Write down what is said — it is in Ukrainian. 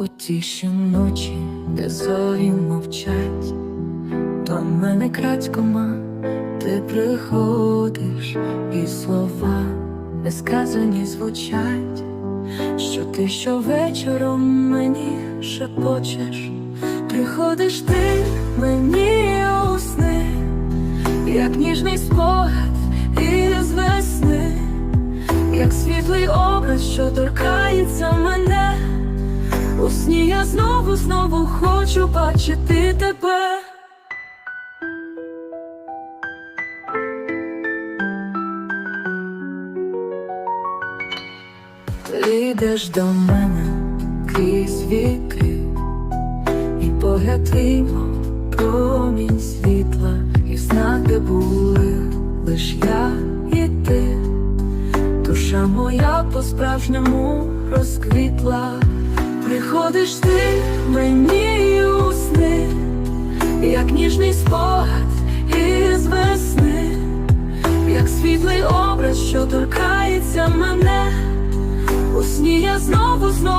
У тиші ночі, де зорі мовчать, до мене крадькома ти приходиш, і слова несказані звучать, що ти щовечором мені шепочеш, приходиш ти мені у сни, як ніжний спогад із весни, як світлий образ, що торкається мене. У сні я знову, знову хочу бачити тебе. Ти йдеш до мене крізь віки, і погляд промінь світла, і в були лиш я і ти. Душа моя по-справжньому розквітла, приходиш ти мені у сни, як ніжний спогад із весни, як світлий образ, що торкається мене. У сні я знову, знову